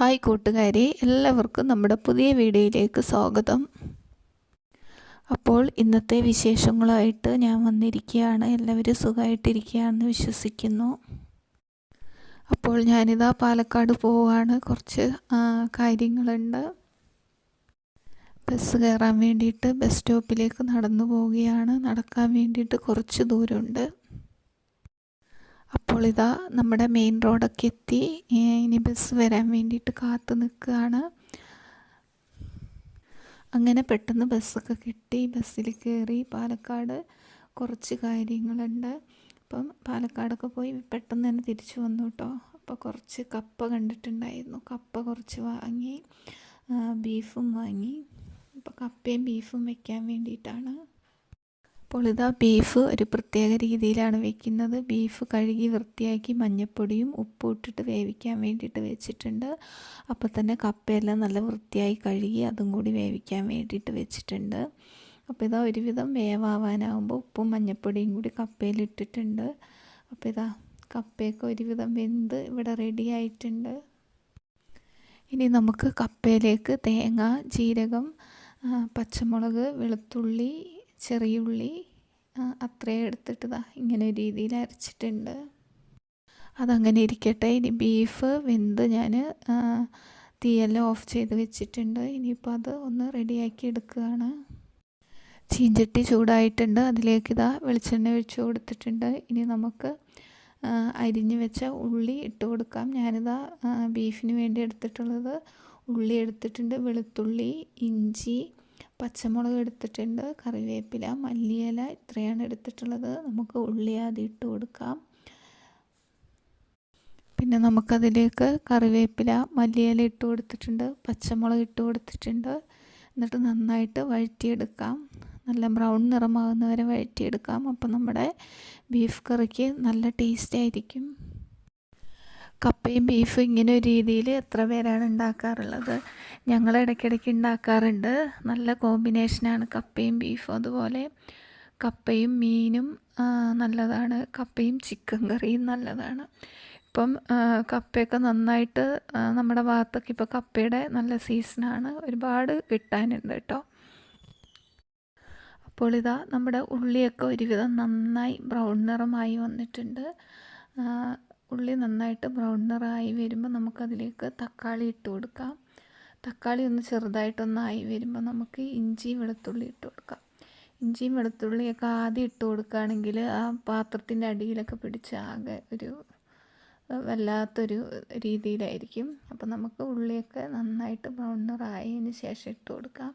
Hi കൂട്ടുകാരെ എല്ലാവർക്കും നമ്മുടെ പുതിയ വീഡിയോയിലേക്ക് സ്വാഗതം. അപ്പോൾ ഇന്നത്തെ വിശേഷങ്ങളായിട്ട് ഞാൻ വന്നിരിക്കുകയാണ് എല്ലാവരും സുഖമായിട്ടിരിക്കുകയാണെന്ന് വിശ്വസിക്കുന്നു. അപ്പോൾ ഞാനിതാ പാലക്കാട് പോവുകയാണ് കുറച്ച് കാര്യങ്ങളുണ്ട്. ബസ് കയറാൻ വേണ്ടിയിട്ട് ബസ് സ്റ്റോപ്പിലേക്ക് നടന്നു പോവുകയാണ് നടക്കാൻ വേണ്ടിയിട്ട് കുറച്ച് ദൂരമുണ്ട്. ഇതാ നമ്മുടെ മെയിൻ റോഡൊക്കെ എത്തി. ഇനി ബസ് വരാൻ വേണ്ടിയിട്ട് കാത്തു നിൽക്കുകയാണ്. അങ്ങനെ പെട്ടെന്ന് ബസ്സൊക്കെ കിട്ടി. ബസ്സിൽ കയറി പാലക്കാട് കുറച്ച് കാര്യങ്ങളുണ്ട്. അപ്പം പാലക്കാടൊക്കെ പോയി പെട്ടെന്ന് തന്നെ തിരിച്ചു വന്നു കേട്ടോ അപ്പോൾ കുറച്ച് കപ്പ കണ്ടിട്ടുണ്ടായിരുന്നു. കപ്പ കുറച്ച് വാങ്ങി ബീഫും വാങ്ങി. അപ്പോൾ കപ്പയും ബീഫും വെക്കാൻ വേണ്ടിയിട്ടാണ്. അപ്പോൾ ഇതാ ബീഫ് ഒരു പ്രത്യേക രീതിയിലാണ് വെക്കുന്നത്. ബീഫ് കഴുകി വൃത്തിയാക്കി മഞ്ഞൾപ്പൊടിയും ഉപ്പും ഇട്ടിട്ട് വേവിക്കാൻ വേണ്ടിയിട്ട് വെച്ചിട്ടുണ്ട്. അപ്പോൾ തന്നെ കപ്പയെല്ലാം നല്ല വൃത്തിയായി കഴുകി അതും കൂടി വേവിക്കാൻ വേണ്ടിയിട്ട് വെച്ചിട്ടുണ്ട്. അപ്പോൾ ഇതാ ഒരുവിധം വേവാവാനാവുമ്പോൾ ഉപ്പും മഞ്ഞൾപ്പൊടിയും കൂടി കപ്പയിലിട്ടിട്ടുണ്ട്. അപ്പോൾ ഇതാ കപ്പയൊക്കെ ഒരുവിധം വെന്ത് ഇവിടെ റെഡി ആയിട്ടുണ്ട്. ഇനി നമുക്ക് കപ്പയിലേക്ക് തേങ്ങ ജീരകം പച്ചമുളക് വെളുത്തുള്ളി ചെറിയുള്ളി ഉള്ളി അത്രയും എടുത്തിട്ട് ദാ ഇങ്ങനെ രീതിയിൽ അരച്ചിട്ടുണ്ട്. അതങ്ങനെ ഇരിക്കട്ടെ. ഇനി ബീഫ് വെന്ത് ഞാൻ തീയെല്ലാം ഓഫ് ചെയ്ത് വെച്ചിട്ടുണ്ട്. ഇനിയിപ്പോൾ അത് ഒന്ന് റെഡിയാക്കി എടുക്കുകയാണ്. ചീഞ്ചട്ടി ചൂടായിട്ടുണ്ട്. അതിലേക്ക് ഇതാ വെളിച്ചെണ്ണ ഒഴിച്ച് കൊടുത്തിട്ടുണ്ട്. ഇനി നമുക്ക് അരിഞ്ഞു വെച്ച ഉള്ളി ഇട്ട് കൊടുക്കാം. ഞാനിതാ ബീഫിന് വേണ്ടി എടുത്തിട്ടുള്ളത് ഉള്ളി എടുത്തിട്ടുണ്ട്. വെളുത്തുള്ളി ഇഞ്ചി പച്ചമുളക് എടുത്തിട്ടുണ്ട് കറിവേപ്പില മല്ലിയില ഇത്രയാണ് എടുത്തിട്ടുള്ളത്. നമുക്ക് ഉള്ളി ആദ്യം ഇട്ട് കൊടുക്കാം. പിന്നെ നമുക്കതിലേക്ക് കറിവേപ്പില മല്ലിയില ഇട്ട് കൊടുത്തിട്ടുണ്ട് പച്ചമുളക് ഇട്ട് കൊടുത്തിട്ടുണ്ട്. എന്നിട്ട് നന്നായിട്ട് വഴറ്റിയെടുക്കാം. നല്ല ബ്രൗൺ നിറമാകുന്നവരെ വഴറ്റിയെടുക്കാം. അപ്പോൾ നമ്മുടെ ബീഫ് കറിക്ക് നല്ല ടേസ്റ്റ് ആയിരിക്കും. കപ്പയും ബീഫും ഇങ്ങനെ ഒരു രീതിയിൽ എത്ര പേരാണ് ഉണ്ടാക്കാറുള്ളത്. ഞങ്ങൾ ഇടയ്ക്കിടയ്ക്ക് ഉണ്ടാക്കാറുണ്ട്. നല്ല കോമ്പിനേഷനാണ് കപ്പയും ബീഫും. അതുപോലെ കപ്പയും മീനും നല്ലതാണ്. കപ്പയും ചിക്കൻ കറിയും നല്ലതാണ്. ഇപ്പം കപ്പയൊക്കെ നന്നായിട്ട് നമ്മുടെ ഭാഗത്തൊക്കെ ഇപ്പോൾ കപ്പയുടെ നല്ല സീസണാണ് ഒരുപാട് കിട്ടാനുണ്ട് കേട്ടോ. അപ്പോൾ ഇതാ നമ്മുടെ ഉള്ളിയൊക്കെ ഒരുവിധം നന്നായി ബ്രൗൺ നിറമായി വന്നിട്ടുണ്ട്. ഉള്ളി നന്നായിട്ട് ബ്രൗണറായി വരുമ്പോൾ നമുക്കതിലേക്ക് തക്കാളി ഇട്ട് കൊടുക്കാം. തക്കാളി ഒന്ന് ചെറുതായിട്ടൊന്നായി വരുമ്പോൾ നമുക്ക് ഇഞ്ചി വെളുത്തുള്ളി ഇട്ട് കൊടുക്കാം. ഇഞ്ചിയും വെളുത്തുള്ളിയൊക്കെ ആദ്യം ഇട്ട് കൊടുക്കുകയാണെങ്കിൽ ആ പാത്രത്തിന്റെ അടിയിലൊക്കെ പിടിച്ച് ആകെ ഒരു വല്ലാത്തൊരു രീതിയിലായിരിക്കും. അപ്പോൾ നമുക്ക് ഉള്ളിയൊക്കെ നന്നായിട്ട് ബ്രൗൺ നിറായതിന് ശേഷം ഇട്ട് കൊടുക്കാം.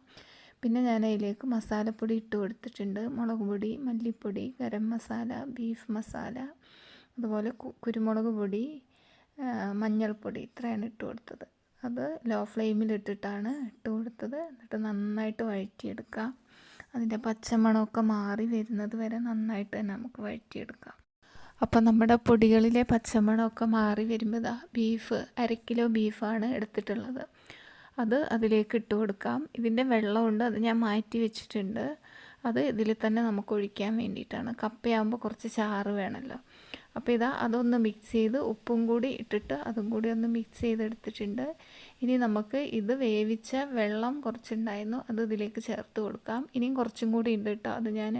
പിന്നെ ഞാൻ അതിലേക്ക് മസാലപ്പൊടി ഇട്ട് കൊടുത്തിട്ടുണ്ട്. മുളക് പൊടി മല്ലിപ്പൊടി ഗരം മസാല ബീഫ് മസാല അതുപോലെ കുരുമുളക് പൊടി മഞ്ഞൾപ്പൊടി ഇത്രയാണ് ഇട്ട് കൊടുത്തത്. അത് ലോ ഫ്ലെയിമിലിട്ടിട്ടാണ് ഇട്ട് കൊടുത്തത്. എന്നിട്ട് നന്നായിട്ട് വഴറ്റിയെടുക്കാം. അതിന്റെ പച്ചമണമൊക്കെ മാറി വരുന്നത് വരെ നന്നായിട്ട് തന്നെ നമുക്ക് വഴറ്റിയെടുക്കാം. അപ്പോൾ നമ്മുടെ പൊടികളിലെ പച്ചമണമൊക്കെ മാറി വരുമ്പോൾ ഇതാ ബീഫ് അര കിലോ ബീഫാണ് എടുത്തിട്ടുള്ളത്. അത് അതിലേക്ക് ഇട്ട് കൊടുക്കാം. ഇതിന്റെ വെള്ളമുണ്ട് അത് ഞാൻ മാറ്റി വെച്ചിട്ടുണ്ട്. അത് ഇതിൽ തന്നെ നമുക്ക് ഒഴിക്കാൻ വേണ്ടിയിട്ടാണ്. കപ്പയാകുമ്പോൾ കുറച്ച് ചാറ് വേണമല്ലോ. അപ്പോൾ ഇതാ അതൊന്ന് മിക്സ് ചെയ്ത് ഉപ്പും കൂടി ഇട്ടിട്ട് അതും കൂടി ഒന്ന് മിക്സ് ചെയ്തെടുത്തിട്ടുണ്ട്. ഇനി നമുക്ക് ഇത് വേവിച്ച വെള്ളം കുറച്ചുണ്ടായിരുന്നു അത് ഇതിലേക്ക് ചേർത്ത് കൊടുക്കാം. ഇനിയും കുറച്ചും കൂടി ഉണ്ട് കേട്ടോ അത് ഞാൻ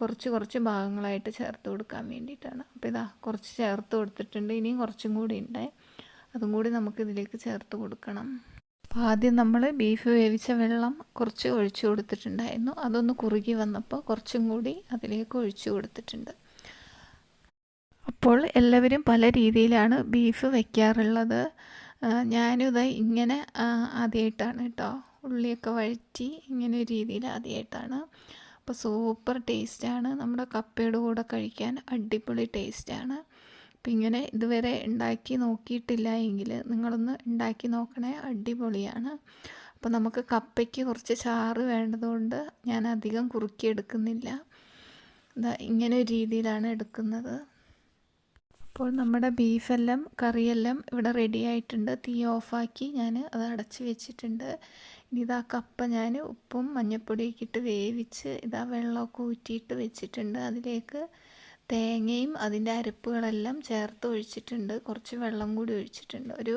കുറച്ച് കുറച്ച് ഭാഗങ്ങളായിട്ട് ചേർത്ത് കൊടുക്കാൻ വേണ്ടിയിട്ടാണ്. അപ്പോൾ ഇതാ കുറച്ച് ചേർത്ത് കൊടുത്തിട്ടുണ്ട് ഇനിയും കുറച്ചും കൂടി ഉണ്ട്. അതും കൂടി നമുക്ക് ഇതിലേക്ക് ചേർത്ത് കൊടുക്കണം. അപ്പോൾ ആദ്യം നമ്മൾ ബീഫ് വേവിച്ച വെള്ളം കുറച്ച് ഒഴിച്ചു കൊടുത്തിട്ടുണ്ടായിരുന്നു. അതൊന്ന് കുറുകി വന്നപ്പോൾ കുറച്ചും കൂടി അതിലേക്ക് ഒഴിച്ചു കൊടുത്തിട്ടുണ്ട്. അപ്പോൾ എല്ലാവരും പല രീതിയിലാണ് ബീഫ് വയ്ക്കാറുള്ളത് ഞാനിത് ഇങ്ങനെ ആദ്യമായിട്ടാണ് കേട്ടോ ഉള്ളിയൊക്കെ വഴറ്റി ഇങ്ങനെ ഒരു രീതിയിൽ ആദ്യമായിട്ടാണ് അപ്പോൾ സൂപ്പർ ടേസ്റ്റാണ് നമ്മുടെ കപ്പയുടെ കൂടെ കഴിക്കാൻ അടിപൊളി ടേസ്റ്റാണ് അപ്പം ഇങ്ങനെ ഇതുവരെ ഉണ്ടാക്കി നോക്കിയിട്ടില്ല എങ്കിൽ നിങ്ങളൊന്ന് ഉണ്ടാക്കി നോക്കണേ അടിപൊളിയാണ്. അപ്പോൾ നമുക്ക് കപ്പയ്ക്ക് കുറച്ച് ചാറ് വേണ്ടതുകൊണ്ട് ഞാൻ അധികം കുറുക്കി എടുക്കുന്നില്ല ഇതാ ഇങ്ങനെ ഒരു രീതിയിലാണ് എടുക്കുന്നത്. അപ്പോൾ നമ്മുടെ ബീഫെല്ലാം കറിയെല്ലാം ഇവിടെ റെഡി ആയിട്ടുണ്ട്. തീ ഓഫാക്കി ഞാൻ അത് അടച്ച് വെച്ചിട്ടുണ്ട്. ഇനി ഇതാ കപ്പ ഞാൻ ഉപ്പും മഞ്ഞൾപ്പൊടിയൊക്കെ ഇട്ട് വേവിച്ച് ഇതാ വെള്ളമൊക്കെ ഊറ്റിയിട്ട് വെച്ചിട്ടുണ്ട്. അതിലേക്ക് തേങ്ങയും അതിന്റെ അരപ്പുകളെല്ലാം ചേർത്ത് ഒഴിച്ചിട്ടുണ്ട്. കുറച്ച് വെള്ളം കൂടി ഒഴിച്ചിട്ടുണ്ട്. ഒരു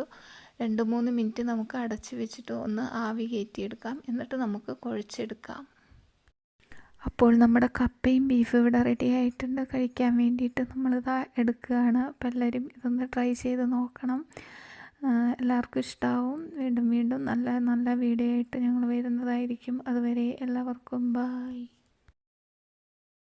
രണ്ട് മൂന്ന് മിനിറ്റ് നമുക്ക് അടച്ച് വെച്ചിട്ട് ഒന്ന് ആവി കയറ്റിയെടുക്കാം. എന്നിട്ട് നമുക്ക് കുഴച്ചെടുക്കാം. അപ്പോൾ നമ്മുടെ കപ്പയും ബീഫും ഇവിടെ റെഡി ആയിട്ടുണ്ട്. കഴിക്കാൻ വേണ്ടിയിട്ട് നമ്മളിതാ എടുക്കുകയാണ്. അപ്പം എല്ലാവരും ഇതൊന്ന് ട്രൈ ചെയ്ത് നോക്കണം. എല്ലാവർക്കും ഇഷ്ടമാവും വീണ്ടും വീണ്ടും നല്ല നല്ല വീഡിയോ ആയിട്ട് ഞങ്ങൾ വരുന്നതായിരിക്കും. അതുവരെ എല്ലാവർക്കും ബായ്